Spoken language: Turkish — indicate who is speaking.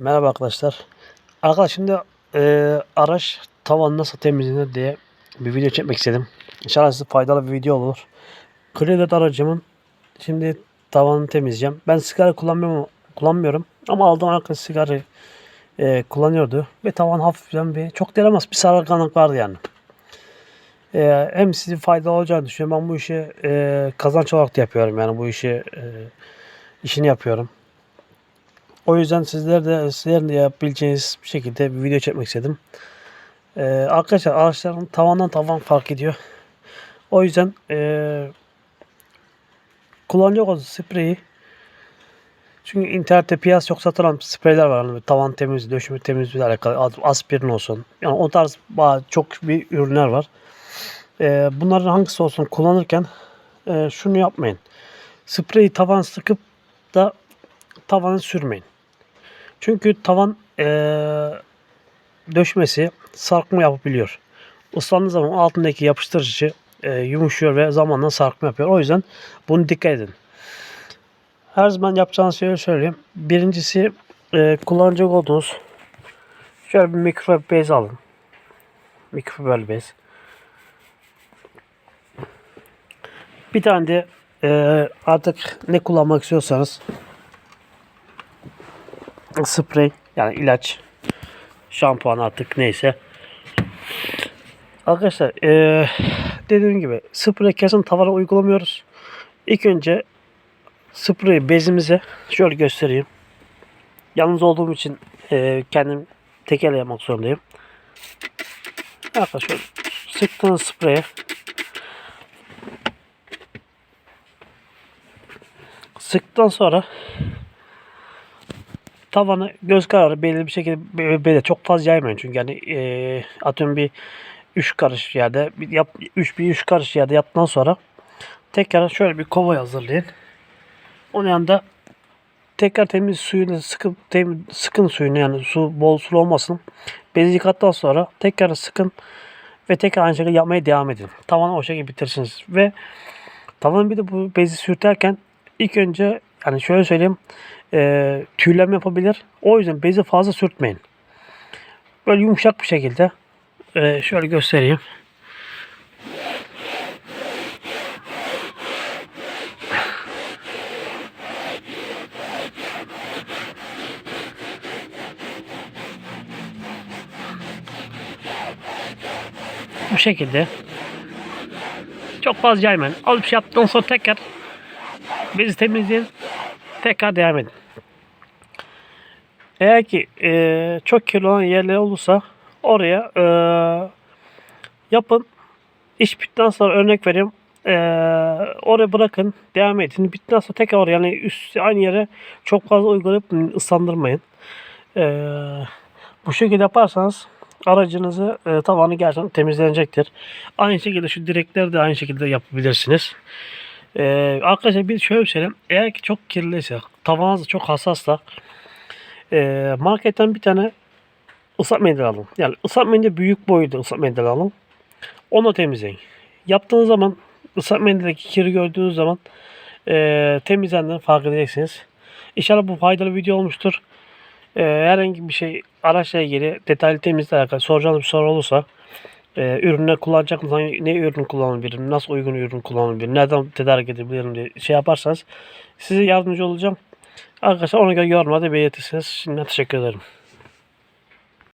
Speaker 1: Merhaba arkadaşlar. Arkadaşlar şimdi e, araç tavan nasıl temizlenir diye bir video çekmek istedim. İnşallah size faydalı bir video olur. Kredi aracımın şimdi tavanını temizleyeceğim. Ben sigara kullanmıyorum, kullanmıyorum ama aldığım arkadaş sigara e, kullanıyordu. Ve tavan hafiften bir çok denemez bir sararganlık vardı yani. E, hem size faydalı olacağını düşünüyorum. Ben bu işi e, kazanç olarak da yapıyorum yani bu işi e, işini yapıyorum. O yüzden sizler de sizlerin de yapabileceğiniz bir şekilde bir video çekmek istedim. Ee, arkadaşlar araçların tavandan tavan fark ediyor. O yüzden ee, kullanacak olan spreyi çünkü internette piyasa çok satılan spreyler var. Hani tavan temiz, döşeme temizliğiyle alakalı aspirin olsun. Yani o tarz çok bir ürünler var. Ee, bunların hangisi olsun kullanırken ee, şunu yapmayın. Spreyi tavan sıkıp da tavanı sürmeyin. Çünkü tavan eee, döşmesi sarkma yapabiliyor. Islandığı zaman altındaki yapıştırıcı eee, yumuşuyor ve zamanla sarkma yapıyor. O yüzden bunu dikkat edin. Her zaman yapacağınız şeyi söyleyeyim. Birincisi eee, kullanacak olduğunuz şöyle bir mikrofiber bez alın. Mikrofiber bez. Bir tane de eee, artık ne kullanmak istiyorsanız sprey yani ilaç şampuan artık neyse. Arkadaşlar eee, dediğim gibi sprey kesin tavana uygulamıyoruz. İlk önce sprey bezimize şöyle göstereyim. Yalnız olduğum için eee, kendim tek elle yapmak zorundayım. Arkadaşlar sıktığınız spreye sıktıktan sonra tavanı göz kararı belirli bir şekilde böyle çok fazla yaymayın çünkü yani e, atıyorum bir 3 karış yerde bir yap 3 bir 3 karış yerde yaptıktan sonra tekrar şöyle bir kova hazırlayın. Onun yanında tekrar temiz suyunu sıkın temiz, sıkın suyunu yani su bol sulu olmasın. Bezi yıkattıktan sonra tekrar sıkın ve tekrar aynı şekilde yapmaya devam edin. Tavanı o şekilde bitirirsiniz ve tavanı bir de bu bezi sürterken ilk önce yani şöyle söyleyeyim e, tüylem yapabilir. O yüzden bezi fazla sürtmeyin. Böyle yumuşak bir şekilde e, şöyle göstereyim. Bu şekilde. Çok fazla yaymayın. Alıp şey yaptıktan sonra tekrar bezi temizleyin. Tekrar devam edin. Eğer ki e, çok kirli olan yerler olursa oraya e, yapın. İş bittikten sonra örnek vereyim. E, oraya bırakın. Devam edin. Bittikten sonra tekrar oraya yani üst aynı yere çok fazla uygulayıp ıslandırmayın. E, bu şekilde yaparsanız aracınızı e, tavanı gerçekten temizlenecektir. Aynı şekilde şu direkleri de aynı şekilde yapabilirsiniz. Ee, arkadaşlar bir şöyle bir söyleyeyim. Eğer ki çok kirliyse, tavanınız da çok hassassa e, marketten bir tane ıslak mendil alın. Yani ıslak mendil büyük boyutta ıslak mendil alın. Onu temizleyin. Yaptığınız zaman ıslak mendildeki kiri gördüğünüz zaman e, temizlendiğini fark edeceksiniz. İnşallah bu faydalı video olmuştur. E, herhangi bir şey araçla ilgili detaylı temizlikle alakalı soracağınız bir soru olursa e, ürünler kullanacak mısın? Ne ürün kullanabilirim? Nasıl uygun ürün kullanabilirim? Nereden tedarik edebilirim diye şey yaparsanız size yardımcı olacağım. Arkadaşlar ona göre yorumlarda belirtirsiniz. Şimdiden teşekkür ederim.